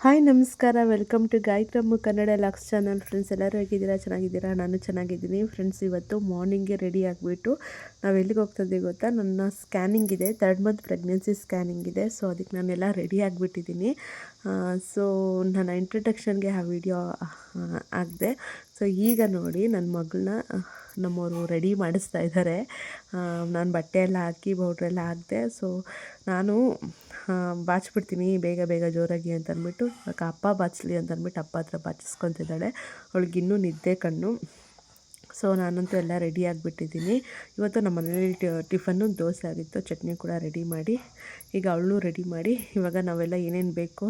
Hi, ನಮಸ್ಕಾರ. Welcome to Gayatramma Kannada lux channel. Friends, ಎಲ್ಲರೂ ಹೇಗಿದ್ದೀರಾ? ಚೆನ್ನಾಗಿದ್ದೀರಾ? ನಾನು ಚೆನ್ನಾಗಿದ್ದೀನಿ. ಫ್ರೆಂಡ್ಸ್, ಇವತ್ತು ಮಾರ್ನಿಂಗ್ಗೆ ರೆಡಿ ಆಗಿಬಿಟ್ಟು ನಾವು ಎಲ್ಲಿಗೆ ಹೋಗ್ತಾ ಇದ್ದೀವಿ ಗೊತ್ತಾ? ನನ್ನ ಸ್ಕ್ಯಾನಿಂಗ್ ಇದೆ. ತರ್ಡ್ ಮಂತ್ ಪ್ರೆಗ್ನೆನ್ಸಿ ಸ್ಕ್ಯಾನಿಂಗ್ ಇದೆ. ಸೊ, ಅದಕ್ಕೆ ನಾನೆಲ್ಲ ರೆಡಿ ಆಗಿಬಿಟ್ಟಿದ್ದೀನಿ. ಸೊ, ನನ್ನ ಇಂಟ್ರಡಕ್ಷನ್ಗೆ ಆ ವಿಡಿಯೋ ಆಗಿದೆ. ಸೊ, ಈಗ ನೋಡಿ ನನ್ನ ಮಗಳನ್ನ ನಮ್ಮವರು ರೆಡಿ ಮಾಡಿಸ್ತಾ ಇದ್ದಾರೆ ನಾನು ಬಟ್ಟೆ ಎಲ್ಲ ಹಾಕಿ ಪೌಡ್ರೆಲ್ಲ ಹಾಕಿದೆ. ಸೊ, ನಾನು ಬಾಚ್ಬಿಡ್ತೀನಿ, ಬೇಗ ಬೇಗ ಜೋರಾಗಿ ಅಂತ ಅಂದ್ಬಿಟ್ಟು ಅಪ್ಪ ಬಾಚಲಿ ಅಂತ ಅಂದ್ಬಿಟ್ಟು ಅಪ್ಪ ಹತ್ರ ಬಾಚಿಸ್ಕೊತಿದ್ದಾಳೆ. ಅವಳಿಗಿನ್ನೂ ನಿದ್ದೆ ಕಣ್ಣು. ಸೊ ನಾನಂತೂ ಎಲ್ಲ ರೆಡಿ ಆಗಿಬಿಟ್ಟಿದ್ದೀನಿ. ಇವತ್ತು ನಮ್ಮ ಮನೇಲಿ ಟಿಫನ್ನು ದೋಸೆ ಆಗಿತ್ತು. ಚಟ್ನಿ ಕೂಡ ರೆಡಿ ಮಾಡಿ, ಈಗ ಅವಳು ರೆಡಿ ಮಾಡಿ, ಇವಾಗ ನಾವೆಲ್ಲ ಏನೇನು ಬೇಕು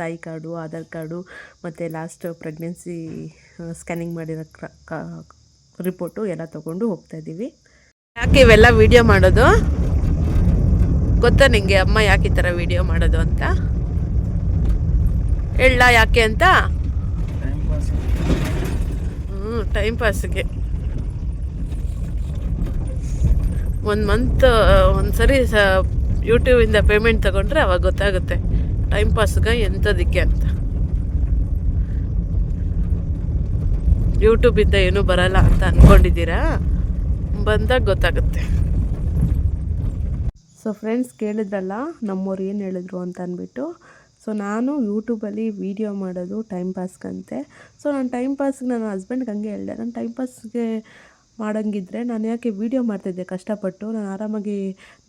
ತಾಯಿ ಕಾರ್ಡು, ಆಧಾರ್ ಕಾರ್ಡು, ಮತ್ತು ಲಾಸ್ಟ್ ಪ್ರೆಗ್ನೆನ್ಸಿ ಸ್ಕ್ಯಾನಿಂಗ್ ಮಾಡಿರೋ ರಿಪೋರ್ಟು ಎಲ್ಲ ತೊಗೊಂಡು ಹೋಗ್ತಾಯಿದ್ದೀವಿ ಯಾಕೆ ಇವೆಲ್ಲ ವೀಡಿಯೋ ಮಾಡೋದು? ಗೊತ್ತಾ ನಿಂಗೆ ಅಮ್ಮ ಯಾಕೆ ಈ ಥರ ವಿಡಿಯೋ ಮಾಡೋದು ಅಂತ? ಹೇಳ ಯಾಕೆ ಅಂತ? ಹ್ಞೂ ಟೈಮ್ ಪಾಸ್ಗೆ ಒಂದು ಮಂತ್ ಒಂದು ಸರಿ ಸ ಯೂಟ್ಯೂಬಿಂದ ಪೇಮೆಂಟ್ ತಗೊಂಡ್ರೆ ಅವಾಗ ಗೊತ್ತಾಗುತ್ತೆ. ಟೈಮ್ ಪಾಸ್ಗೆ ಎಂಥದಕ್ಕೆ ಅಂತ. ಯೂಟ್ಯೂಬಿಂದ ಏನೂ ಬರಲ್ಲ ಅಂತ ಅಂದ್ಕೊಂಡಿದ್ದೀರಾ ಬಂದಾಗ ಗೊತ್ತಾಗುತ್ತೆ. ಸೊ ಫ್ರೆಂಡ್ಸ್ ಕೇಳಿದ್ರಲ್ಲ ನಮ್ಮವ್ರು ಏನು ಹೇಳಿದ್ರು ಅಂತ ಅಂದ್ಬಿಟ್ಟು ಸೊ ನಾನು ಯೂಟ್ಯೂಬಲ್ಲಿ ವೀಡಿಯೋ ಮಾಡೋದು ಟೈಮ್ ಪಾಸ್ಗಂತೆ ಸೊ ನಾನು ಟೈಮ್ ಪಾಸ್ಗೆ ನನ್ನ ಹಸ್ಬೆಂಡ್ಗೆ ಹಂಗೆ ಹೇಳಿದೆ, ನಾನು ಟೈಮ್ ಪಾಸ್ಗೆ ಮಾಡೋಂಗಿದ್ರೆ ನಾನು ಯಾಕೆ ವೀಡಿಯೋ ಮಾಡ್ತಾಯಿದ್ದೆ ಕಷ್ಟಪಟ್ಟು. ನಾನು ಆರಾಮಾಗಿ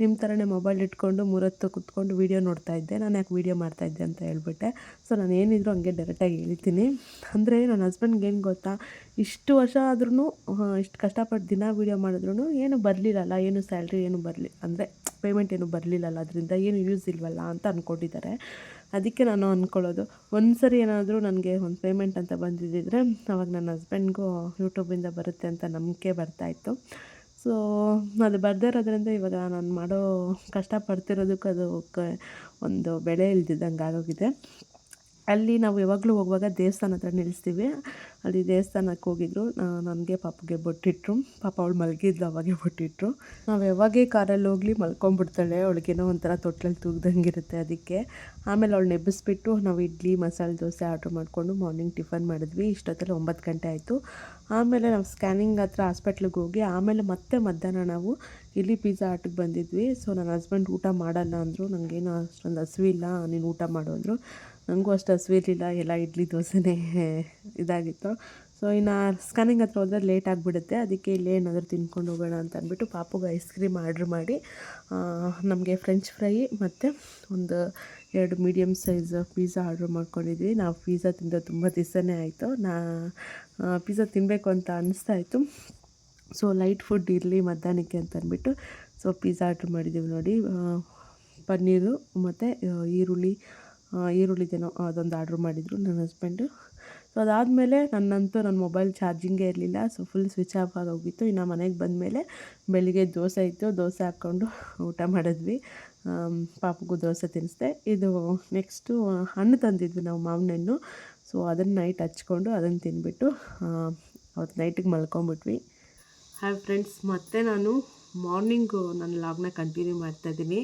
ನಿಮ್ಮ ಥರನೇ ಮೊಬೈಲ್ ಇಟ್ಕೊಂಡು ಮೂರತ್ತು ಕುತ್ಕೊಂಡು ವೀಡಿಯೋ ನೋಡ್ತಾಯಿದ್ದೆ ನಾನು ಯಾಕೆ ವೀಡಿಯೋ ಮಾಡ್ತಾಯಿದ್ದೆ ಅಂತ ಹೇಳ್ಬಿಟ್ಟೆ. ಸೊ ನಾನು ಏನಿದ್ರು ಹಂಗೆ ಡೈರೆಕ್ಟಾಗಿ ಹೇಳ್ತೀನಿ. ಅಂದರೆ ನನ್ನ ಹಸ್ಬೆಂಡ್ಗೆ ಏನು ಗೊತ್ತಾ ಇಷ್ಟು ವರ್ಷ ಆದ್ರೂ ಇಷ್ಟು ಕಷ್ಟಪಟ್ಟು ದಿನ ವೀಡಿಯೋ ಮಾಡಿದ್ರು ಏನು ಬರಲಿಲ್ಲಲ್ಲ, ಏನು ಸ್ಯಾಲ್ರಿ ಏನು ಬರಲಿ, ಅಂದರೆ ಪೇಮೆಂಟ್ ಏನು ಬರಲಿಲ್ಲಲ್ಲ, ಅದರಿಂದ ಏನು ಯೂಸ್ ಇಲ್ವಲ್ಲ ಅಂತ ಅಂದ್ಕೊಂಡಿದ್ದಾರೆ ಅದಕ್ಕೆ ನಾನು ಅಂದ್ಕೊಳ್ಳೋದು ಒಂದು ಸರಿ ಏನಾದರೂ ನನಗೆ ಒಂದು ಪೇಮೆಂಟ್ ಅಂತ ಬಂದಿದ್ದಿದ್ರೆ ಅವಾಗ ನನ್ನ ಹಸ್ಬೆಂಡ್ಗೂ ಯೂಟ್ಯೂಬಿಂದ ಬರುತ್ತೆ ಅಂತ ನಂಬಿಕೆ ಬರ್ತಾಯಿತ್ತು ಸೊ ಅದು ಬರದೇ ಇರೋದ್ರಿಂದ ಇವಾಗ ನಾನು ಮಾಡೋ ಕಷ್ಟಪಡ್ತಿರೋದಕ್ಕೆ ಅದು ಒಂದು ಬೆಳೆ ಇಲ್ದಿದ್ದಂಗೆ ಆಗೋಗಿದೆ. ಅಲ್ಲಿ ನಾವು ಯಾವಾಗಲೂ ಹೋಗುವಾಗ ದೇವಸ್ಥಾನ ಹತ್ರ ನಿಲ್ಲಿಸ್ತೀವಿ. ಅಲ್ಲಿ ದೇವಸ್ಥಾನಕ್ಕೆ ಹೋಗಿದ್ರು. ನನಗೆ ಪಾಪಗೆ ಬೊಟ್ಟಿಟ್ರು. ಪಾಪ ಅವಳು ಮಲಗಿದ್ಲು, ಅವಾಗೆ ಬೊಟ್ಟಿಟ್ರು. ನಾವು ಯಾವಾಗೇ ಕಾರಲ್ಲಿ ಹೋಗ್ಲಿ ಮಲ್ಕೊಂಡ್ಬಿಡ್ತಾಳೆ ಅವಳಿಗೇನೋ ಒಂಥರ ತೊಟ್ಲಲ್ಲಿ ತೂಗ್ದಂಗಿರುತ್ತೆ ಅದಕ್ಕೆ. ಆಮೇಲೆ ಅವಳು ನೆಬ್ಬಿಸ್ಬಿಟ್ಟು ನಾವು ಇಡ್ಲಿ, ಮಸಾಲೆ ದೋಸೆ ಆರ್ಡ್ರ್ ಮಾಡಿಕೊಂಡು ಮಾರ್ನಿಂಗ್ ಟಿಫನ್ ಮಾಡಿದ್ವಿ. ಇಷ್ಟೊತ್ತಲ್ಲಿ ಒಂಬತ್ತು ಗಂಟೆ ಆಯಿತು. ಆಮೇಲೆ ನಾವು ಸ್ಕ್ಯಾನಿಂಗ್ ಹತ್ರ ಹಾಸ್ಪಿಟ್ಲಿಗೆ ಹೋಗಿ, ಆಮೇಲೆ ಮತ್ತೆ ಮಧ್ಯಾಹ್ನ ನಾವು ಇಲ್ಲಿ ಪಿಜ್ಜಾ ಆಟಕ್ಕೆ ಬಂದಿದ್ವಿ. ಸೊ ನನ್ನ ಹಸ್ಬೆಂಡ್ ಊಟ ಮಾಡಲ್ಲ ಅಂದರು. ನನಗೇನು ಅಷ್ಟೊಂದು ಹಸಿವಿಲ್ಲ. ನೀನು ಊಟ ಮಾಡು ಅಂದರು. ನನಗೂ ಅಷ್ಟು ಹಸಿವಿರಲಿಲ್ಲ ಎಲ್ಲ ಇಡ್ಲಿ ದೋಸೆನೇ ಇದಾಗಿತ್ತು. ಸೊ ಇನ್ನು ಸ್ಕ್ಯಾನಿಂಗ್ ಹತ್ರ ಹೋದರೆ ಲೇಟ್ ಆಗಿಬಿಡುತ್ತೆ. ಅದಕ್ಕೆ ಇಲ್ಲೇ ಏನಾದರೂ ತಿನ್ಕೊಂಡು ಹೋಗೋಣ ಅಂತ ಅಂದ್ಬಿಟ್ಟು ಪಾಪುಗೆ ಐಸ್ ಕ್ರೀಮ್ ಆರ್ಡ್ರ್ ಮಾಡಿ ನಮಗೆ ಫ್ರೆಂಚ್ ಫ್ರೈ ಮತ್ತು ಒಂದು ಎರಡು ಮೀಡಿಯಮ್ ಸೈಜ್ ಪಿಜ್ಜಾ ಆರ್ಡ್ರ್ ಮಾಡ್ಕೊಂಡಿದ್ವಿ. ನಾವು ಪಿಜ್ಜಾ ತಿಂದ ತುಂಬ ದಿವಸನೇ ಆಯಿತು. ನಾ ಪಿಜ್ಜಾ ತಿನ್ನಬೇಕು ಅಂತ ಅನ್ನಿಸ್ತಾ ಇತ್ತು. ಸೊ ಲೈಟ್ ಫುಡ್ ಇರಲಿ ಮಧ್ಯಾಹ್ನಕ್ಕೆ ಅಂತ ಅಂದ್ಬಿಟ್ಟು ಸೊ ಪಿಜ್ಜಾ ಆರ್ಡ್ರ್ ಮಾಡಿದ್ದೀವಿ ನೋಡಿ. ಪನ್ನೀರು ಮತ್ತು ಈರುಳ್ಳಿ ಈರುಳ್ಳಿದೇನೋ ಅದೊಂದು ಆರ್ಡ್ರ್ ಮಾಡಿದರು ನನ್ನ ಹಸ್ಬೆಂಡು ಸೊ ಅದಾದಮೇಲೆ ನನ್ನಂತೂ ನನ್ನ ಮೊಬೈಲ್ ಚಾರ್ಜಿಂಗೇ ಇರಲಿಲ್ಲ. ಸೊ ಫುಲ್ ಸ್ವಿಚ್ ಆಫ್ ಆಗೋಗಿತ್ತು ಇನ್ನು ಮನೆಗೆ ಬಂದಮೇಲೆ ಬೆಳಿಗ್ಗೆ ದೋಸೆ ಇತ್ತು. ದೋಸೆ ಹಾಕ್ಕೊಂಡು ಊಟ ಮಾಡಿದ್ವಿ. ಪಾಪಗೂ ದೋಸೆ ತಿನ್ನಿಸ್ದೆ ಇದು ನೆಕ್ಸ್ಟು ಹಣ್ಣು ತಂದಿದ್ವಿ ನಾವು ಮಾವಿನ ಹಣ್ಣು ಸೊ ಅದನ್ನು ನೈಟ್ ಹಚ್ಕೊಂಡು ಅದನ್ನು ತಿಂದ್ಬಿಟ್ಟು ಅವತ್ತು ನೈಟಿಗೆ ಮಲ್ಕೊಂಬಿಟ್ವಿ ಹಾಯ್ ಫ್ರೆಂಡ್ಸ್ ಮತ್ತೆ ನಾನು ಮಾರ್ನಿಂಗು ನನ್ನ ಲಾಗ್ನ ಕಂಟಿನ್ಯೂ ಮಾಡ್ತಾಯಿದ್ದೀನಿ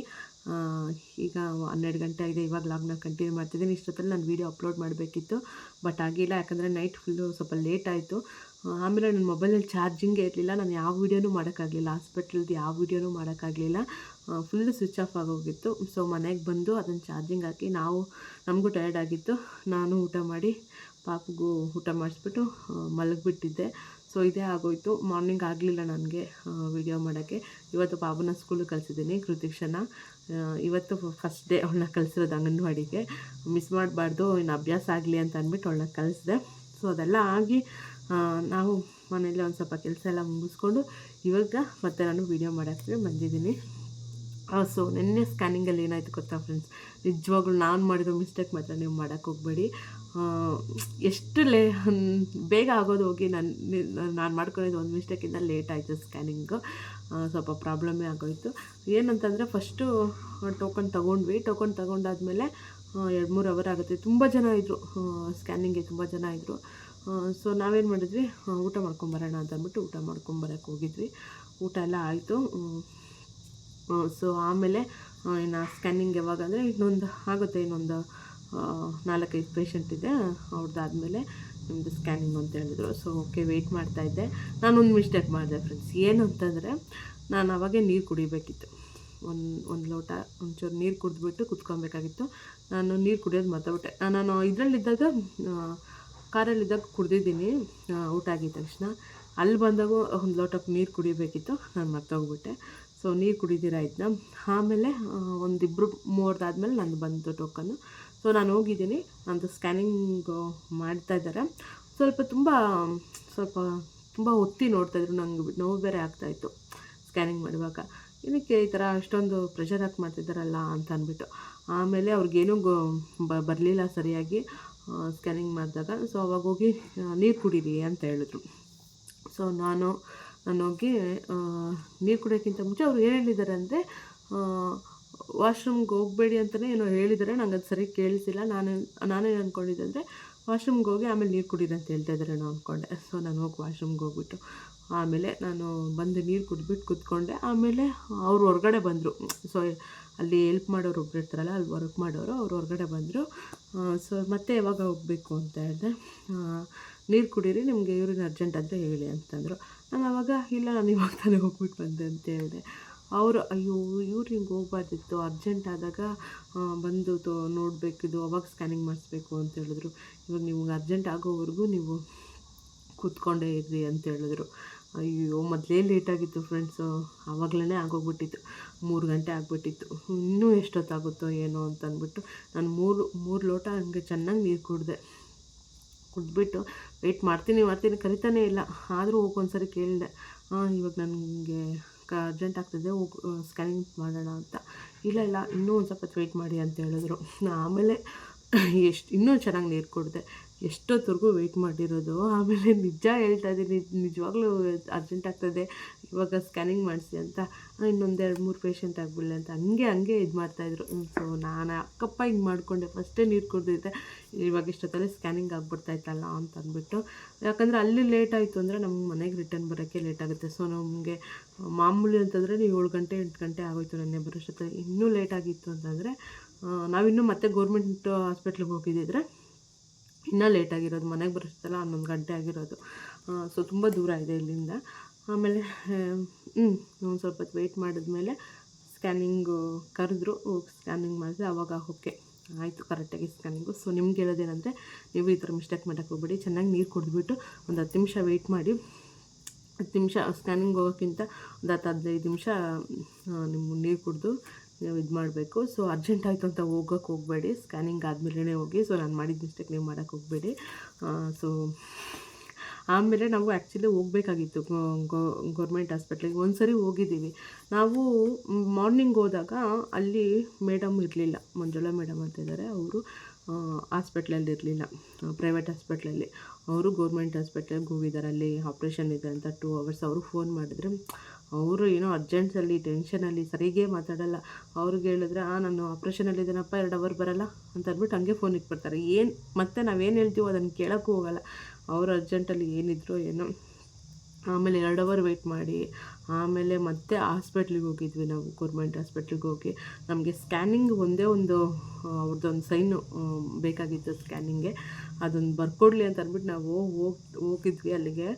ಈಗ ಹನ್ನೆರಡು ಗಂಟೆ ಆಗಿದೆ, ಇವಾಗ ಲಾಗ್ನ ಕಂಟಿನ್ಯೂ ಮಾಡ್ತಿದ್ದೀನಿ. ಇಷ್ಟೊತ್ತಲ್ಲಿ ನಾನು ವೀಡಿಯೋ ಅಪ್ಲೋಡ್ ಮಾಡಬೇಕಿತ್ತು ಬಟ್ ಆಗಿಲ್ಲ. ಯಾಕಂದರೆ ನೈಟ್ ಫುಲ್ಲು ಸ್ವಲ್ಪ ಲೇಟ್ ಆಯಿತು. ಆಮೇಲೆ ನನ್ನ ಮೊಬೈಲಲ್ಲಿ ಚಾರ್ಜಿಂಗೇ ಇರಲಿಲ್ಲ. ನಾನು ಯಾವ ವೀಡಿಯೋನೂ ಮಾಡೋಕ್ಕಾಗಲಿಲ್ಲ. ಹಾಸ್ಪಿಟ್ಲದ್ದು ಯಾವ ವೀಡಿಯೋನೂ ಮಾಡೋಕ್ಕಾಗಲಿಲ್ಲ. ಫುಲ್ಲು ಸ್ವಿಚ್ ಆಫ್ ಆಗೋಗಿತ್ತು. ಸೊ ಮನೆಗೆ ಬಂದು ಅದನ್ನು ಚಾರ್ಜಿಂಗ್ ಹಾಕಿ ನಾವು, ನಮಗೂ ಟಯರ್ಡ್ ಆಗಿತ್ತು. ನಾನು ಊಟ ಮಾಡಿ, ಪಾಪಗೂ ಊಟ ಮಾಡಿಸ್ಬಿಟ್ಟು ಮಲಗಿಬಿಟ್ಟಿದ್ದೆ. ಸೊ ಇದೇ ಆಗೋಯಿತು. ಮಾರ್ನಿಂಗ್ ಆಗಲಿಲ್ಲ ನನಗೆ ವಿಡಿಯೋ ಮಾಡೋಕ್ಕೆ. ಇವತ್ತು ಬಾಬುನ ಸ್ಕೂಲಿಗೆ ಕಳಿಸಿದ್ದೀನಿ ಕೃತಿಕ್ಷನ ಇವತ್ತು ಫಸ್ಟ್ ಡೇ ಅವಳನ್ನ ಕಳಿಸಿರೋದು ಅಂಗನವಾಡಿಗೆ. ಮಿಸ್ ಮಾಡಬಾರ್ದು, ಇನ್ನು ಅಭ್ಯಾಸ ಆಗಲಿ ಅಂತ ಅಂದ್ಬಿಟ್ಟು ಅವಳನ್ನ ಕಳಿಸಿದೆ. ಸೊ ಅದೆಲ್ಲ ಆಗಿ ನಾವು ಮನೇಲಿ ಒಂದು ಸ್ವಲ್ಪ ಕೆಲಸ ಎಲ್ಲ ಮುಗಿಸ್ಕೊಂಡು ಇವಾಗ ಮತ್ತೆ ನಾನು ವೀಡಿಯೋ ಮಾಡೋಕ್ಕೆ ಬಂದಿದ್ದೀನಿ. ಸೊ ನಿನ್ನೆ ಸ್ಕ್ಯಾನಿಂಗಲ್ಲಿ ಏನಾಯಿತು ಗೊತ್ತಾ ಫ್ರೆಂಡ್ಸ್ ನಿಜವಾಗ್ಲೂ ನಾನು ಮಾಡಿರೋ ಮಿಸ್ಟೇಕ್ ಮಾತ್ರ ನೀವು ಮಾಡೋಕ್ಕೆ ಹೋಗಬೇಡಿ. ಎಷ್ಟು ಲೇ, ಬೇಗ ಆಗೋದು ಹೋಗಿ ನಾನು ನಾನು ಮಾಡ್ಕೊಂಡಿದ್ದು ಒಂದು ಮಿಸ್ಟೇಕಿಂದ ಲೇಟ್ ಆಯಿತು ಸ್ಕ್ಯಾನಿಂಗು ಸ್ವಲ್ಪ ಪ್ರಾಬ್ಲಮ್ಮೇ ಆಗೋಯಿತು. ಏನಂತಂದರೆ ಫಸ್ಟು ಟೋಕನ್ ತೊಗೊಂಡ್ವಿ. ಟೋಕನ್ ತೊಗೊಂಡಾದ್ಮೇಲೆ ಎರಡು ಮೂರು ಅವರ್ ಆಗುತ್ತೆ. ತುಂಬ ಜನ ಇದ್ದರು ಸ್ಕ್ಯಾನಿಂಗ್ಗೆ ತುಂಬ ಜನ ಇದ್ದರು ಸೊ ನಾವೇನು ಮಾಡಿದ್ವಿ? ಊಟ ಮಾಡ್ಕೊಂಬರೋಣ ಅಂತ ಅಂದ್ಬಿಟ್ಟು ಊಟ ಮಾಡ್ಕೊಂಬರಕ್ಕೆ ಹೋಗಿದ್ವಿ. ಊಟ ಎಲ್ಲ ಆಯಿತು. ಸೊ ಆಮೇಲೆ ಇನ್ನು ಸ್ಕ್ಯಾನಿಂಗ್ ಯಾವಾಗ ಅಂದರೆ ಇನ್ನೊಂದು, ಆಗುತ್ತೆ ಇನ್ನೊಂದು ನಾಲ್ಕೈದು ಪೇಷಂಟ್ ಇದೆ. ಅವ್ರದ್ದಾದಮೇಲೆ ನಿಮ್ಮದು ಸ್ಕ್ಯಾನಿಂಗ್ ಅಂತ ಹೇಳಿದ್ರು. ಸೊ ಓಕೆ ವೆಯ್ಟ್ ಮಾಡ್ತಾಯಿದ್ದೆ ನಾನೊಂದು ಮಿಸ್ಟೇಕ್ ಮಾಡಿದೆ ಫ್ರೆಂಡ್ಸ್ ಏನು ಅಂತಂದರೆ, ನಾನು ಅವಾಗೇ ನೀರು ಕುಡಿಬೇಕಿತ್ತು. ಒಂದು ಒಂದು ಲೋಟ, ಒಂಚೂರು ನೀರು ಕುಡಿದ್ಬಿಟ್ಟು ಕುತ್ಕೊಬೇಕಾಗಿತ್ತು ನಾನು ನೀರು ಕುಡಿಯೋದು ಮರ್ತಬಿಟ್ಟೆ ನಾನು ಇದರಲ್ಲಿದ್ದಾಗ ಕಾರಲ್ಲಿದ್ದಾಗ ಕುಡ್ದಿದ್ದೀನಿ. ಊಟ ಆಗಿದ್ದ ತಕ್ಷಣ. ಅಲ್ಲಿ ಬಂದಾಗ ಒಂದು ಲೋಟಕ್ಕೆ ನೀರು ಕುಡಿಬೇಕಿತ್ತು. ನಾನು ಮರ್ತೋಗ್ಬಿಟ್ಟೆ. ಸೊ ನೀರು ಕುಡಿದಿರ ಇದನ್ನ ಆಮೇಲೆ ಒಂದಿಬ್ಬರು ಮೂವರ್ದಾದ್ಮೇಲೆ ನಾನು ಬಂದು ಟೋಕನ್ನು ಸೊ ನಾನು ಹೋಗಿದ್ದೀನಿ. ನಂದು ಸ್ಕ್ಯಾನಿಂಗು ಮಾಡ್ತಾ ಇದ್ದಾರೆ. ಸ್ವಲ್ಪ ತುಂಬ ಸ್ವಲ್ಪ ತುಂಬ ಒತ್ತಿ ನೋಡ್ತಾಯಿದ್ರು ನಂಗೆ ನೋವು ಬೇರೆ ಆಗ್ತಾಯಿತ್ತು ಸ್ಕ್ಯಾನಿಂಗ್ ಮಾಡುವಾಗ. ಏನಕ್ಕೆ ಈ ಥರ ಅಷ್ಟೊಂದು ಪ್ರೆಷರ್ ಹಾಕಿ ಮಾಡ್ತಿದ್ದಾರಲ್ಲ ಅಂತ ಅಂದ್ಬಿಟ್ಟು ಆಮೇಲೆ ಅವ್ರಿಗೇನೂ ಗೋ ಬರಲಿಲ್ಲ ಸರಿಯಾಗಿ ಸ್ಕ್ಯಾನಿಂಗ್ ಮಾಡಿದಾಗ. ಸೊ ಅವಾಗ ಹೋಗಿ ನೀರು ಕುಡೀರಿ ಅಂತ ಹೇಳಿದ್ರು. ಸೊ ನಾನು ನಾನು ಹೋಗಿ ನೀರು ಕುಡಿಯೋಕ್ಕಿಂತ ಮುಂಚೆ ಅವ್ರು ಏನು ಹೇಳಿದ್ದಾರೆ ಅಂದರೆ ವಾಶ್ರೂಮ್ಗೆ ಹೋಗಬೇಡಿ ಅಂತಲೇ ಏನೋ ಹೇಳಿದರೆ ನಂಗೆ ಅದು ಸರಿ ಕೇಳಿಸಿಲ್ಲ. ನಾನು, ನಾನೇನು ಅಂದ್ಕೊಂಡಿದ್ದೆ ಅಂದರೆ ವಾಶ್ರೂಮ್ಗೆ ಹೋಗಿ ಆಮೇಲೆ ನೀರು ಕುಡೀರಿ ಅಂತ ಹೇಳ್ತಾ ಇದ್ದಾರೆ ನಾನು ಅಂದ್ಕೊಂಡೆ ಸೊ, ನಾನು ಹೋಗಿ ವಾಶ್ರೂಮ್ಗೆ ಹೋಗ್ಬಿಟ್ಟು ಆಮೇಲೆ ನಾನು ಬಂದು ನೀರು ಕುಡಿದ್ಬಿಟ್ಟು ಕೂತ್ಕೊಂಡೆ. ಆಮೇಲೆ ಅವ್ರು ಹೊರಗಡೆ ಬಂದರು. ಸೊ ಅಲ್ಲಿ ಹೆಲ್ಪ್ ಮಾಡೋರು ಒಬ್ರು ಇರ್ತಾರಲ್ಲ, ಅಲ್ಲಿ ವರ್ಕ್ ಮಾಡೋರು, ಅವ್ರು ಹೊರಗಡೆ ಬಂದರು. ಸೊ, ಮತ್ತೆ ಯಾವಾಗ ಹೋಗಬೇಕು ಅಂತ ಹೇಳಿದೆ. ನೀರು ಕುಡೀರಿ, ನಿಮಗೆ ಇವ್ರಿಗೆ ಅರ್ಜೆಂಟ್ ಅಂತ ಹೇಳಿ ಅಂತಂದರು. ನಾನು ಆವಾಗ, ಇಲ್ಲ, ನಾನು ಇವಾಗ ತಾನೇ ಹೋಗ್ಬಿಟ್ಟು ಬಂದೆ ಅಂತ ಹೇಳಿದೆ. ಅವರು, ಅಯ್ಯೋ, ಇವ್ರು ಹಿಂಗೆ ಹೋಗ್ಬಾರ್ದಿತ್ತು. ಅರ್ಜೆಂಟ್ ಆದಾಗ ಬಂದು ತೋ ನೋಡಬೇಕಿದು ಅವಾಗ ಸ್ಕ್ಯಾನಿಂಗ್ ಮಾಡಿಸ್ಬೇಕು ಅಂತ ಹೇಳಿದ್ರು. ಇವಾಗ ನಿಮ್ಗೆ ಅರ್ಜೆಂಟ್ ಆಗೋವರೆಗೂ ನೀವು ಕೂತ್ಕೊಂಡೇ ಇರ್ರಿ ಅಂತ ಹೇಳಿದ್ರು. ಅಯ್ಯೋ, ಮೊದಲೇ ಲೇಟಾಗಿತ್ತು ಫ್ರೆಂಡ್ಸು ಆವಾಗಲೇ ಆಗೋಗ್ಬಿಟ್ಟಿತ್ತು. ಮೂರು ಗಂಟೆ ಆಗಿಬಿಟ್ಟಿತ್ತು. ಇನ್ನೂ ಎಷ್ಟೊತ್ತಾಗುತ್ತೋ ಏನೋ ಅಂತ ಅಂದ್ಬಿಟ್ಟು ನಾನು ಮೂರು ಮೂರು ಲೋಟ ಹಂಗೆ ಚೆನ್ನಾಗಿ ನೀರು ಕುಡಿದೆ. ಕುಡಿದ್ಬಿಟ್ಟು ವೆಯ್ಟ್ ಮಾಡ್ತೀನಿ ಮಾಡ್ತೀನಿ, ಕರಿತಾನೇ ಇಲ್ಲ. ಆದರೂ ಹೋಗೊಂದ್ಸರಿ ಕೇಳಿದೆ. ಹಾಂ ಇವಾಗ ನನಗೆ ಕ ಅರ್ಜೆಂಟ್ ಆಗ್ತದೆ, ಹೋಗಿ ಸ್ಕ್ಯಾನಿಂಗ್ ಮಾಡೋಣ ಅಂತ. ಇಲ್ಲ ಇಲ್ಲ, ಇನ್ನೂ ಒಂದು ಸ್ವಲ್ಪ ವೆಯ್ಟ್ ಮಾಡಿ ಅಂತ ಹೇಳಿದ್ರು. ಆಮೇಲೆ ಎಷ್ಟು, ಇನ್ನೂ ಚೆನ್ನಾಗಿ ನೀರು ಕೊಡಿದೆ. ಎಷ್ಟೊತ್ತವರೆಗೂ ವೆಯ್ಟ್ ಮಾಡಿರೋದು. ಆಮೇಲೆ ನಿಜ ಹೇಳ್ತಾ ಇದ್ದೀನಿ, ನಿಜವಾಗ್ಲೂ ಅರ್ಜೆಂಟ್ ಆಗ್ತದೆ. ಇವಾಗ ಸ್ಕ್ಯಾನಿಂಗ್ ಮಾಡಿಸಿ ಅಂತ ಇನ್ನೊಂದು ಎರಡು ಮೂರು ಪೇಷಂಟ್ ಆಗಿಬಿಡಲಿ ಅಂತ ಹಂಗೆ ಹಂಗೆ ಇದು ಮಾಡ್ತಾಯಿದ್ರು ಸೊ ನಾನು ಅಕ್ಕಪ್ಪ ಹಿಂಗೆ ಮಾಡಿಕೊಂಡೆ ಫಸ್ಟೇ ನೀರು ಕುಡಿದಿದ್ದೆ. ಇವಾಗ ಇಷ್ಟೊತ್ತಲ್ಲಿ ಸ್ಕ್ಯಾನಿಂಗ್ ಆಗ್ಬಿಡ್ತಾಯ್ತಲ್ಲ ಅಂತ ಅಂದ್ಬಿಟ್ಟು. ಯಾಕಂದರೆ ಅಲ್ಲಿ ಲೇಟ್ ಆಯಿತು ಅಂದರೆ ನಮ್ಗೆ ಮನೆಗೆ ರಿಟರ್ನ್ ಬರೋಕ್ಕೆ ಲೇಟ್ ಆಗುತ್ತೆ. ಸೊ ನಮಗೆ ಮಾಮೂಲಿ ಅಂತಂದರೆ ನೀವು ಏಳು ಗಂಟೆ, ಎಂಟು ಗಂಟೆ ಆಗೋಯ್ತು ನೆನ್ನೆ ಬರೋಷ್ಟೊತ್ತ ಇನ್ನೂ ಲೇಟ್ ಆಗಿತ್ತು ಅಂತಂದರೆ ನಾವಿನ್ನೂ ಮತ್ತೆ ಗೌರ್ಮೆಂಟ್ ಹಾಸ್ಪಿಟ್ಲಿಗೆ ಹೋಗಿದ್ದಿದ್ರೆ ಇನ್ನೂ ಲೇಟ್ ಆಗಿರೋದು. ಮನೆಗೆ ಬರೋಷ್ಟಲ್ಲ ಹನ್ನೊಂದು ಗಂಟೆ ಆಗಿರೋದು. ಸೊ ತುಂಬ ದೂರ ಇದೆ ಇಲ್ಲಿಂದ. ಆಮೇಲೆ ಹ್ಞೂ ಒಂದು ಸ್ವಲ್ಪ ಹೊತ್ತು ವೆಯ್ಟ್ ಮಾಡಿದ್ಮೇಲೆ ಸ್ಕ್ಯಾನಿಂಗು ಕರೆದ್ರು ಸ್ಕ್ಯಾನಿಂಗ್ ಮಾಡಿದ್ರೆ ಆವಾಗ ಓಕೆ, ಆಯಿತು ಕರೆಕ್ಟಾಗಿ ಸ್ಕ್ಯಾನಿಂಗು ಸೊ ನಿಮ್ಗೆ ಹೇಳೋದೇನಂದರೆ, ನೀವು ಈ ಥರ ಮಿಸ್ಟೇಕ್ ಮಾಡೋಕ್ಕೆ ಹೋಗ್ಬೇಡಿ, ಚೆನ್ನಾಗಿ ನೀರು ಕುಡಿದ್ಬಿಟ್ಟು ಒಂದು ಹತ್ತು ನಿಮಿಷ ವೆಯ್ಟ್ ಮಾಡಿ. ಹತ್ತು ನಿಮಿಷ ಸ್ಕ್ಯಾನಿಂಗ್ ಹೋಗೋಕ್ಕಿಂತ ಒಂದು ಹತ್ತು ಹದಿನೈದು ನಿಮಿಷ ನಿಮ್ಮ ನೀರು ಕುಡಿದು ನೀವು ಇದು ಮಾಡಬೇಕು. ಸೊ ಅರ್ಜೆಂಟ್ ಆಯಿತು ಅಂತ ಹೋಗೋಕ್ಕೆ ಹೋಗಬೇಡಿ. ಸ್ಕ್ಯಾನಿಂಗ್ ಆದಮೇಲೆ ಹೋಗಿ. ಸೊ ನಾನು ಮಾಡಿದ ಮಿಸ್ಟೇಕ್ ನೀವು ಮಾಡೋಕ್ಕೆ ಹೋಗಬೇಡಿ. ಸೊ ಆಮೇಲೆ ನಾವು ಆ್ಯಕ್ಚುಲಿ ಹೋಗಬೇಕಾಗಿತ್ತು ಗೌರ್ಮೆಂಟ್ ಹಾಸ್ಪಿಟ್ಲಿಗೆ ಒಂದು ಸರಿ ಹೋಗಿದ್ದೀವಿ. ನಾವು ಮಾರ್ನಿಂಗ್ ಹೋದಾಗ ಅಲ್ಲಿ ಮೇಡಮ್ ಇರಲಿಲ್ಲ. ಮಂಜುಳಾ ಮೇಡಮ್ ಅಂತಿದ್ದಾರೆ ಅವರು ಹಾಸ್ಪಿಟ್ಲಲ್ಲಿ ಇರಲಿಲ್ಲ. ಪ್ರೈವೇಟ್ ಹಾಸ್ಪಿಟ್ಲಲ್ಲಿ ಅವರು ಗೌರ್ಮೆಂಟ್ ಹಾಸ್ಪಿಟ್ಲಿಗೆ ಹೋಗಿದ್ದಾರೆ. ಅಲ್ಲಿ ಆಪ್ರೇಷನ್ ಇದೆ ಅಂತ ಟೂ ಅವರ್ಸ್ ಅವರು ಫೋನ್ ಮಾಡಿದ್ರೆ. ಅವರು ಏನೋ ಅರ್ಜೆಂಟ್ಸಲ್ಲಿ ಟೆನ್ಷನಲ್ಲಿ ಸರಿಗೆ ಮಾತಾಡಲ್ಲ. ಅವ್ರಿಗೆ ಹೇಳಿದ್ರೆ, ಆ, ನಾನು ಆಪ್ರೇಷನಲ್ಲಿ ಇದ್ದೀನಪ್ಪ, ಎರಡು ಅವರ್ ಬರಲ್ಲ ಅಂತ ಅಂದ್ಬಿಟ್ಟು ಹಂಗೆ ಫೋನ್ ಇಟ್ಬಿಡ್ತಾರೆ. ಏನು, ಮತ್ತೆ ನಾವೇನು ಹೇಳ್ತೀವೋ ಅದನ್ನು ಕೇಳೋಕ್ಕೂ ಹೋಗಲ್ಲ. ಅವ್ರು ಅರ್ಜೆಂಟಲ್ಲಿ ಏನಿದ್ರು ಏನೋ. ಆಮೇಲೆ ಎರಡು ಅವರ್ ವೆಯ್ಟ್ ಮಾಡಿ, ಆಮೇಲೆ ಮತ್ತೆ ಹಾಸ್ಪಿಟ್ಲಿಗೆ ಹೋಗಿದ್ವಿ ನಾವು ಗೌರ್ಮೆಂಟ್ ಹಾಸ್ಪಿಟ್ಲಿಗೆ ಹೋಗಿ. ನಮಗೆ ಸ್ಕ್ಯಾನಿಂಗ್ ಒಂದೇ ಒಂದು ಅವ್ರದ್ದೊಂದು ಸೈನು ಬೇಕಾಗಿತ್ತು ಸ್ಕ್ಯಾನಿಂಗ್ಗೆ ಅದೊಂದು ಬರ್ಕೊಡ್ಲಿ ಅಂತ ಅಂದ್ಬಿಟ್ಟು ನಾವು ಹೋಗಿ, ಹೋಗಿದ್ವಿ ಅಲ್ಲಿಗೆ.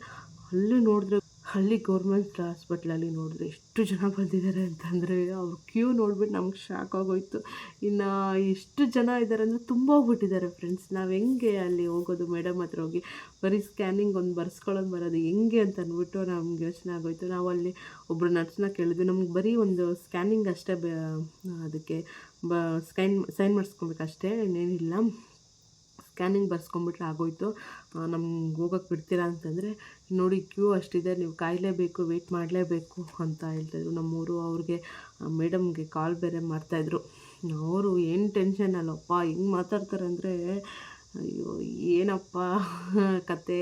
ಅಲ್ಲಿ ನೋಡಿದ್ರೆ ಅಲ್ಲಿ ಗೌರ್ಮೆಂಟ್ ಹಾಸ್ಪಿಟ್ಲಲ್ಲಿ ನೋಡಿದ್ರೆ ಎಷ್ಟು ಜನ ಬಂದಿದ್ದಾರೆ ಅಂತಂದರೆ ಅವ್ರ ಕ್ಯೂ ನೋಡಿಬಿಟ್ಟು ನಮ್ಗೆ ಶಾಕ್ ಆಗೋಯ್ತು. ಇನ್ನು ಎಷ್ಟು ಜನ ಇದ್ದಾರೆ ಅಂದರೆ ತುಂಬ ಹೋಗ್ಬಿಟ್ಟಿದ್ದಾರೆ ಫ್ರೆಂಡ್ಸ್ ನಾವು ಹೆಂಗೆ ಅಲ್ಲಿ ಹೋಗೋದು ಮೇಡಮ್ ಹತ್ರ ಹೋಗಿ ಬರೀ ಸ್ಕ್ಯಾನಿಂಗ್ ಒಂದು ಬರ್ಸ್ಕೊಳ್ಳೋದು ಬರೋದು ಹೆಂಗೆ ಅಂತ ಅಂದ್ಬಿಟ್ಟು ನಮ್ಗೆ ಯೋಚನೆ ಆಗೋಯ್ತು. ನಾವು ಅಲ್ಲಿ ಒಬ್ಬರು ನರ್ಸ್ನ ಕೇಳಿದ್ವಿ. ನಮ್ಗೆ ಬರೀ ಒಂದು ಸ್ಕ್ಯಾನಿಂಗ್ ಅಷ್ಟೇ ಅದಕ್ಕೆ ಬ ಸ್ಕೈನ್ ಸೈನ್ ಮಾಡಿಸ್ಕೊಬೇಕಷ್ಟೇ, ಇನ್ನೇನಿಲ್ಲ. ಸ್ಕ್ಯಾನಿಂಗ್ ಬರ್ಸ್ಕೊಂಬಿಟ್ರೆ ಆಗೋಯ್ತು. ನಮ್ಗೆ ಹೋಗೋಕ್ಕೆ ಬಿಡ್ತೀರಾ ಅಂತಂದರೆ, ನೋಡಿ, ಕ್ಯೂ ಅಷ್ಟಿದೆ, ನೀವು ಕಾಯಲೇಬೇಕು ವೆಯ್ಟ್ ಮಾಡಲೇಬೇಕು ಅಂತ ಹೇಳ್ತಾಯಿದ್ರು. ನಮ್ಮೂರು ಅವ್ರಿಗೆ ಮೇಡಮ್ಗೆ ಕಾಲ್ ಬೇರೆ ಮಾಡ್ತಾಯಿದ್ರು. ಅವರು ಏನು ಟೆನ್ಷನ್ ಅಲ್ಲಪ್ಪ, ಹೆಂಗೆ ಮಾತಾಡ್ತಾರೆ ಅಂದರೆ, ಅಯ್ಯೋ, ಏನಪ್ಪ ಕತೆ?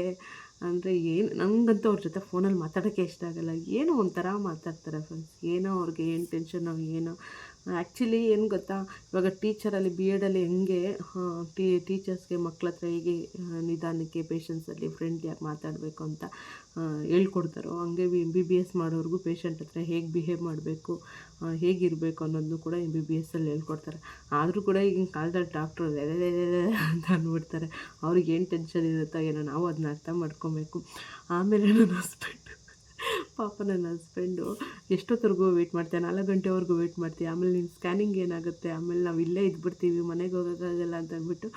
ಅಂದರೆ, ಏನು ನನಗಂತೂ ಅವ್ರ ಜೊತೆ ಫೋನಲ್ಲಿ ಮಾತಾಡೋಕ್ಕೆ ಇಷ್ಟ ಆಗಲ್ಲ. ಏನೋ ಒಂಥರ ಮಾತಾಡ್ತಾರೆ ಫ್ರೆಂಡ್ಸ್ ಏನೋ ಅವ್ರಿಗೆ ಏನು ಟೆನ್ಷನ್ ಏನೋ ಆ್ಯಕ್ಚುಲಿ ಏನು ಗೊತ್ತಾ? ಇವಾಗ ಟೀಚರಲ್ಲಿ ಬಿ ಎಡಲ್ಲಿ ಹೆಂಗೆ ಟೀ ಟೀಚರ್ಸ್ಗೆ ಮಕ್ಕಳ ಹತ್ರ ಹೇಗೆ ನಿಧಾನಕ್ಕೆ ಪೇಷನ್ಸಲ್ಲಿ ಫ್ರೆಂಡ್ಲಿಯಾಗಿ ಮಾತಾಡಬೇಕು ಅಂತ ಹೇಳ್ಕೊಡ್ತಾರೋ? ಹಂಗೆ ಎಂ ಬಿ ಬಿ ಎಸ್ ಮಾಡೋರ್ಗೂ ಪೇಷಂಟ್ ಹತ್ರ ಹೇಗೆ ಬಿಹೇವ್ ಮಾಡಬೇಕು ಹೇಗಿರಬೇಕು ಅನ್ನೋದನ್ನು ಕೂಡ ಎಂ ಬಿ ಬಿ ಎಸ್ಸಲ್ಲಿ ಹೇಳ್ಕೊಡ್ತಾರೆ. ಆದರೂ ಕೂಡ ಈಗಿನ ಕಾಲದಲ್ಲಿ ಡಾಕ್ಟ್ರು ಅಂತ ಅಂದ್ಬಿಡ್ತಾರೆ. ಅವ್ರಿಗೆ ಏನು ಟೆನ್ಷನ್ ಇರುತ್ತೋ ಏನೋ, ನಾವು ಅದನ್ನ ಅರ್ಥ ಮಾಡ್ಕೊಬೇಕು. ಆಮೇಲೆ ನಾನು ಹಸ್ಬೆಂಡ್ ಪಾಪ ನನ್ನ ಹಸ್ಬೆಂಡು ಎಷ್ಟೊತ್ತರೆಗೂ ವೆಯ್ಟ್ ಮಾಡ್ತೀಯ? ನಾಲ್ಕು ಗಂಟೆವರೆಗೂ ವೆಯ್ಟ್ ಮಾಡ್ತೀಯ? ಆಮೇಲೆ ನಿನ್ನ ಸ್ಕ್ಯಾನಿಂಗ್ ಏನಾಗುತ್ತೆ? ಆಮೇಲೆ ನಾವು ಇಲ್ಲೇ ಇದ್ಬಿಡ್ತೀವಿ, ಮನೆಗೆ ಹೋಗೋಕ್ಕಾಗಲ್ಲ ಅಂತ ಅಂದ್ಬಿಟ್ಟು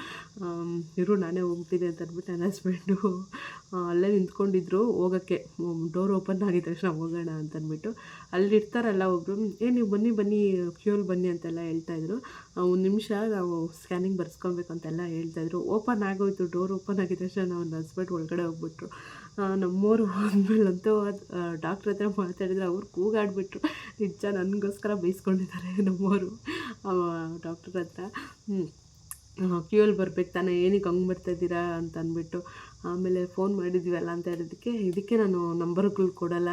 ಇರು, ನಾನೇ ಹೋಗ್ತಿದ್ದೆ ಅಂತ ಅಂದ್ಬಿಟ್ಟು ನನ್ನ ಹಸ್ಬೆಂಡು ಅಲ್ಲೇ ನಿಂತ್ಕೊಂಡಿದ್ರು ಹೋಗೋಕ್ಕೆ. ಡೋರ್ ಓಪನ್ ಆಗಿದ ತಕ್ಷಣ ಹೋಗೋಣ ಅಂತ ಅಂದ್ಬಿಟ್ಟು. ಅಲ್ಲಿ ಇರ್ತಾರಲ್ಲ ಒಬ್ಬರು ಏ, ನೀವು ಬನ್ನಿ ಬನ್ನಿ ಕ್ಯೂಲ್ ಬನ್ನಿ ಅಂತೆಲ್ಲ ಹೇಳ್ತಾಯಿದ್ರು ಒಂದು ನಿಮಿಷ ನಾವು ಸ್ಕ್ಯಾನಿಂಗ್ ಬರ್ಸ್ಕೊಬೇಕು ಅಂತೆಲ್ಲ ಹೇಳ್ತಾಯಿದ್ರು ಓಪನ್ ಆಗೋಯ್ತು ಡೋರ್ ಓಪನ್ ಆಗಿದ ತಕ್ಷಣ ನಾವು ನನ್ನ ಹಸ್ಬೆಂಡ್ ಒಳಗಡೆ ಹೋಗ್ಬಿಟ್ರು. ನಮ್ಮೋರು ಹೋದ್ಮೇಲಂತೂ ಡಾಕ್ಟ್ರ್ ಹತ್ರ ಮಾತಾಡಿದ್ರೆ ಅವ್ರು ಕೂಗಾಡ್ಬಿಟ್ರು. ನಿಜ ನನಗೋಸ್ಕರ ಬೈಸ್ಕೊಂಡಿದ್ದಾರೆ ನಮ್ಮೋರು ಡಾಕ್ಟ್ರ್ ಹತ್ರ. ಅಲ್ಲಿ ಬರ್ಬೇಕು ತಾನೇ, ಏನಕ್ಕೆ ಹಂಗೆ ಬರ್ತಾಯಿದ್ದೀರಾ ಅಂತ ಅಂದ್ಬಿಟ್ಟು. ಆಮೇಲೆ ಫೋನ್ ಮಾಡಿದ್ವಲ್ಲ ಅಂತ ಹೇಳಿದ್ದಕ್ಕೆ, ಇದಕ್ಕೆ ನಾನು ನಂಬರ್ಗಳು ಕೊಡಲ್ಲ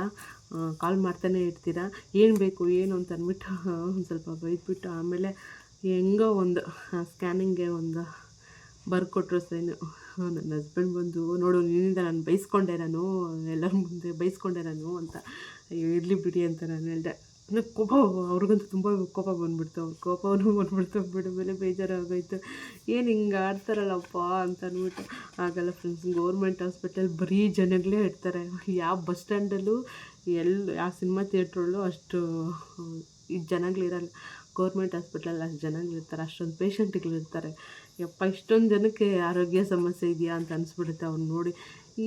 ಕಾಲ್ ಮಾಡ್ತಾನೆ ಇರ್ತೀರಾ, ಏನು ಬೇಕು, ಏನು ಅಂತ ಅಂದ್ಬಿಟ್ಟು ಒಂದು ಸ್ವಲ್ಪ ಬೈದ್ಬಿಟ್ಟು, ಆಮೇಲೆ ಹೆಂಗೋ ಒಂದು ಸ್ಕ್ಯಾನಿಂಗ್ಗೆ ಒಂದು ಬರ್ಕೊಟ್ರು ಸೈನು. ನನ್ನ ಹಸ್ಬೆಂಡ್ ಬಂದು, ನೋಡು ನಿನ್ನಿಂದ ನಾನು ಬೈಸ್ಕೊಂಡೆ ನಾನು, ಎಲ್ಲರ ಮುಂದೆ ಬೈಸ್ಕೊಂಡೆ ನಾನು ಅಂತ ಅಯ್ಯೋ, ಇರಲಿ ಬಿಡಿ ಅಂತ ನಾನು ಹೇಳಿದೆ. ನನಗೆ ಕೋಪ, ಅವ್ರಿಗಂತೂ ತುಂಬ ಕೋಪ ಬಂದುಬಿಡ್ತು. ಅವ್ರ ಕೋಪವನ್ನು ಬಂದುಬಿಡ್ತು. ಬಿಡು ಮೇಲೆ ಬೇಜಾರಾಗೋಯ್ತು. ಏನು ಹಿಂಗೆ ಆಡ್ತಾರಲ್ಲಪ್ಪ ಅಂತ ಅಂದ್ಬಿಟ್ಟು ಆಗಲ್ಲ ಫ್ರೆಂಡ್ಸ್ ಗೌರ್ಮೆಂಟ್ ಹಾಸ್ಪಿಟಲ್ ಬರೀ ಜನಗಳೇ ಇರ್ತಾರೆ. ಯಾವ ಬಸ್ ಸ್ಟ್ಯಾಂಡಲ್ಲೂ ಎಲ್ಲಿ ಯಾವ ಸಿನಿಮಾ ಥಿಯೇಟ್ರಲ್ಲೂ ಅಷ್ಟು ಈ ಜನಗಳಿರಲ್ಲ. ಗೌರ್ಮೆಂಟ್ ಹಾಸ್ಪಿಟ್ಲಲ್ಲಿ ಅಷ್ಟು ಜನಗಳಿರ್ತಾರೆ. ಅಷ್ಟೊಂದು ಪೇಷಂಟ್ಗಳಿರ್ತಾರೆ ಯಪ್ಪ, ಇಷ್ಟೊಂದು ಜನಕ್ಕೆ ಆರೋಗ್ಯ ಸಮಸ್ಯೆ ಇದೆಯಾ ಅಂತ ಅನಿಸ್ಬಿಡುತ್ತೆ ಅವ್ನು ನೋಡಿ.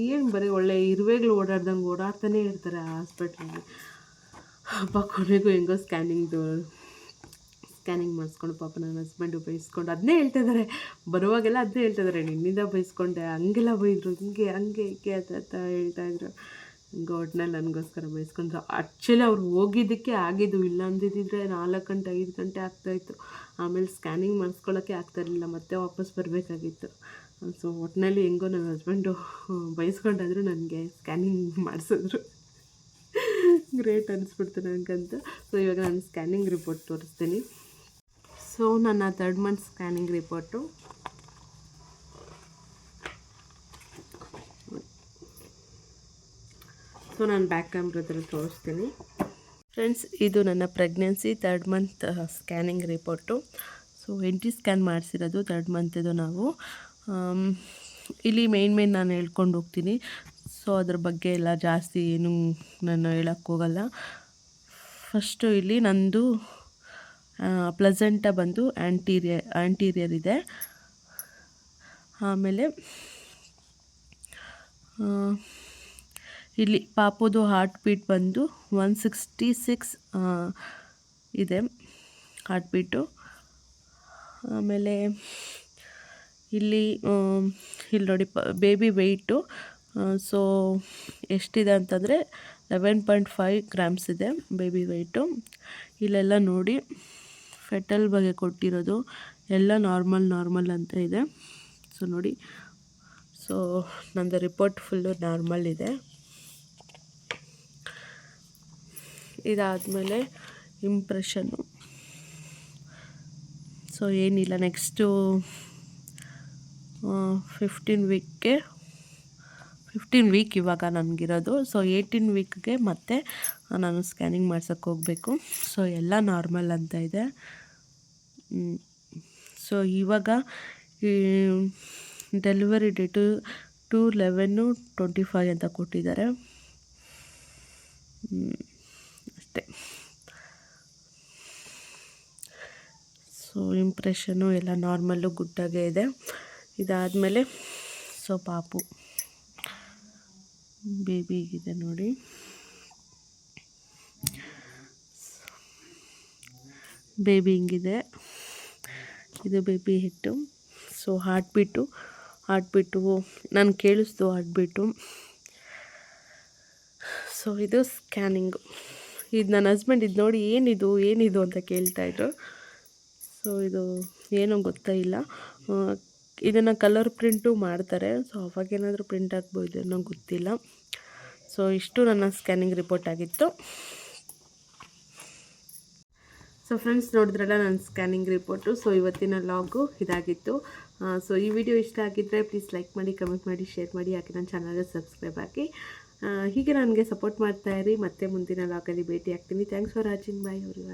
ಏನು ಬರೀ ಒಳ್ಳೆ ಇರುವೆಗಳು ಓಡಾಡ್ದಂಗೆ ಓಡಾಡ್ತಾನೆ ಇರ್ತಾರೆ ಹಾಸ್ಪಿಟ್ಲಲ್ಲಿ ಹಬ್ಬ ಕೊನೆಗೂ ಹೆಂಗೋ ಸ್ಕ್ಯಾನಿಂಗ್ದು ಸ್ಕ್ಯಾನಿಂಗ್ ಮಾಡಿಸ್ಕೊಂಡು ಪಾಪ ನನ್ನ ಹಸ್ಬೆಂಡು ಬೈಸ್ಕೊಂಡು ಅದನ್ನೇ ಹೇಳ್ತಾ ಇದ್ದಾರೆ ಬರುವಾಗೆಲ್ಲ ಅದನ್ನೇ ಹೇಳ್ತಾ ಇದ್ದಾರೆ ನಿನ್ನಿಂದ ಬೈಸ್ಕೊಂಡೆ, ಹಂಗೆಲ್ಲ ಬೈದರು, ಹಿಂಗೆ, ಹಂಗೆ, ಹೀಗೆ ಅಂತ ಅಂತ ಹೇಳ್ತಾ ಇದ್ರು. ಹಿಂಗೆ ಒಟ್ನಲ್ಲಿ ನನಗೋಸ್ಕರ ಬೈಸ್ಕೊಂಡ್ರು. ಆ್ಯಕ್ಚುಲಿ ಅವ್ರು ಹೋಗಿದ್ದಕ್ಕೆ ಆಗಿದ್ದು ಇಲ್ಲ ಅಂದಿದ್ದಿದ್ರೆ ನಾಲ್ಕು ಗಂಟೆ, ಐದು ಗಂಟೆ ಆಗ್ತಾಯಿತ್ತು ಆಮೇಲೆ ಸ್ಕ್ಯಾನಿಂಗ್ ಮಾಡಿಸ್ಕೊಳ್ಳೋಕ್ಕೆ ಆಗ್ತಾಯಿರಲಿಲ್ಲ ಮತ್ತೆ ವಾಪಸ್ ಬರಬೇಕಾಗಿತ್ತು. ಸೊ ಒಟ್ಟಿನಲ್ಲಿ ಹೆಂಗೋ ನನ್ನ ಹಸ್ಬೆಂಡು ಬೈಸ್ಕೊಂಡಾದ್ರು ನನಗೆ ಸ್ಕ್ಯಾನಿಂಗ್ ಮಾಡಿಸಿದ್ರು. ಗ್ರೇಟ್ ಅನಿಸ್ಬಿಡ್ತು ನನಗಂತ ಸೊ ಇವಾಗ ನಾನು ಸ್ಕ್ಯಾನಿಂಗ್ ರಿಪೋರ್ಟ್ ತೋರಿಸ್ತೀನಿ. ಸೊ ನನ್ನ third month scanning report so ನಾನು ಬ್ಯಾಕ್ ಕ್ಯಾಮ್ರದಲ್ಲಿ ತೋರಿಸ್ತೀನಿ. ಫ್ರೆಂಡ್ಸ್ ಇದು ನನ್ನ pregnancy third month scanning report so entry scan ಮಾಡಿಸಿರೋದು third ಮಂತಿದು ನಾವು. ಇಲ್ಲಿ ಮೇನ್ ಮೇನ್ ನಾನು ಹೇಳ್ಕೊಂಡು ಹೋಗ್ತೀನಿ. ಸೊ ಅದ್ರ ಬಗ್ಗೆ ಎಲ್ಲ ಜಾಸ್ತಿ ಏನು ನಾನು ಹೇಳಕ್ಕೆ ಹೋಗಲ್ಲ. ಫಸ್ಟು ಇಲ್ಲಿ ನಂದು ಪ್ಲಸೆಂಟ ಬಂದು ಆ್ಯಂಟೀರಿಯರ್ ಆ್ಯಂಟೀರಿಯರ್ ಇದೆ. ಆಮೇಲೆ ಇಲ್ಲಿ ಪಾಪುದು ಹಾರ್ಟ್ ಬೀಟ್ ಬಂದು ಒನ್ ಸಿಕ್ಸ್ಟಿ ಸಿಕ್ಸ್ ಇದೆ ಹಾರ್ಟ್ ಬೀಟು ಆಮೇಲೆ ಇಲ್ಲಿ ಇಲ್ಲಿ ನೋಡಿ, ಪ ಬೇಬಿ ವೆಯ್ಟು ಸೊ ಎಷ್ಟಿದೆ ಅಂತಂದರೆ ಲೆವೆನ್ ಪಾಯಿಂಟ್ ಫೈವ್ ಗ್ರಾಮ್ಸ್ ಇದೆ ಬೇಬಿ ವೆಯ್ಟು ಇಲ್ಲೆಲ್ಲ ನೋಡಿ ಫೆಟಲ್ ಬಗ್ಗೆ ಕೊಟ್ಟಿರೋದು ಎಲ್ಲ ನಾರ್ಮಲ್ ನಾರ್ಮಲ್ ಅಂತ ಇದೆ. ಸೊ ನೋಡಿ. ಸೊ ನಂದು ರಿಪೋರ್ಟ್ ಫುಲ್ಲು ನಾರ್ಮಲ್ ಇದೆ. ಇದಾದಮೇಲೆ ಇಂಪ್ರೆಷನ್ನು ಸೊ ಏನಿಲ್ಲ ನೆಕ್ಸ್ಟು ಫಿಫ್ಟೀನ್ ವೀಕ್ಗೆ ಫಿಫ್ಟೀನ್ ವೀಕ್ ಇವಾಗ ನನಗಿರೋದು. ಸೊ ಏಯ್ಟೀನ್ ವೀಕ್ಗೆ ಮತ್ತೆ ನಾನು ಸ್ಕ್ಯಾನಿಂಗ್ ಮಾಡ್ಸೋಕ್ಕೆ ಹೋಗಬೇಕು. ಸೊ ಎಲ್ಲ ನಾರ್ಮಲ್ ಅಂತ ಇದೆ. ಸೊ ಇವಾಗ delivery date to eleven twenty five ಅಂತ ಕೊಟ್ಟಿದ್ದಾರೆ. ಅಷ್ಟೇ. ಸೊ ಇಂಪ್ರೆಷನು ಎಲ್ಲ ನಾರ್ಮಲ್ಲು ಗುಡ್ಡಾಗೆ ಇದೆ. ಇದಾದಮೇಲೆ ಸೊ ಪಾಪು. ಬೇಬಿಗಿದೆ ನೋಡಿ. ಬೇಬಿ ಹಿಂಗಿದೆ. ಇದು ಬೇಬಿ ಹಿಟ್ಟು. ಸೊ ಹಾಟ್ಬಿಟ್ಟು ಹಾರ್ಟ್ ಬೀಟು ನಾನು ಕೇಳಿಸ್ದು ಹಾರ್ಟ್ ಬೀಟು ಸೊ ಇದು ಸ್ಕ್ಯಾನಿಂಗು ಇದು ನನ್ನ ಹಸ್ಬೆಂಡ್ ಇದು ನೋಡಿ ಏನಿದು ಏನಿದು ಅಂತ ಕೇಳ್ತಾಯಿದ್ರು ಸೊ ಇದು ಏನೂ ಗೊತ್ತಾ ಇಲ್ಲ. ಇದನ್ನು ಕಲರ್ ಪ್ರಿಂಟು ಮಾಡ್ತಾರೆ. ಸೊ ಅವಾಗೇನಾದರೂ ಪ್ರಿಂಟ್ ಆಗ್ಬೋದು ಅನ್ನೋ ಗೊತ್ತಿಲ್ಲ. ಸೊ ಇಷ್ಟು ನನ್ನ ಸ್ಕ್ಯಾನಿಂಗ್ ರಿಪೋರ್ಟ್ ಆಗಿತ್ತು. ಸೊ ಫ್ರೆಂಡ್ಸ್ ನೋಡಿದ್ರಲ್ಲ ನನ್ನ ಸ್ಕ್ಯಾನಿಂಗ್ ರಿಪೋರ್ಟು ಸೊ ಇವತ್ತಿನ ಲಾಗು ಇದಾಗಿತ್ತು. ಸೊ ಈ ವಿಡಿಯೋ ಇಷ್ಟ ಆಗಿದ್ದರೆ ಪ್ಲೀಸ್ ಲೈಕ್ ಮಾಡಿ ಕಮೆಂಟ್ ಮಾಡಿ ಶೇರ್ ಮಾಡಿ. ಹಾಕಿ ನನ್ನ ಚಾನಲ್ಗೆ ಸಬ್ಸ್ಕ್ರೈಬ್ ಆಗಿ ಹೀಗೆ ನನಗೆ ಸಪೋರ್ಟ್ ಮಾಡ್ತಾಯಿರಿ ಮತ್ತೆ ಮುಂದಿನ ಲಾಗಲ್ಲಿ ಭೇಟಿ ಆಗ್ತೀನಿ thanks for watching bye every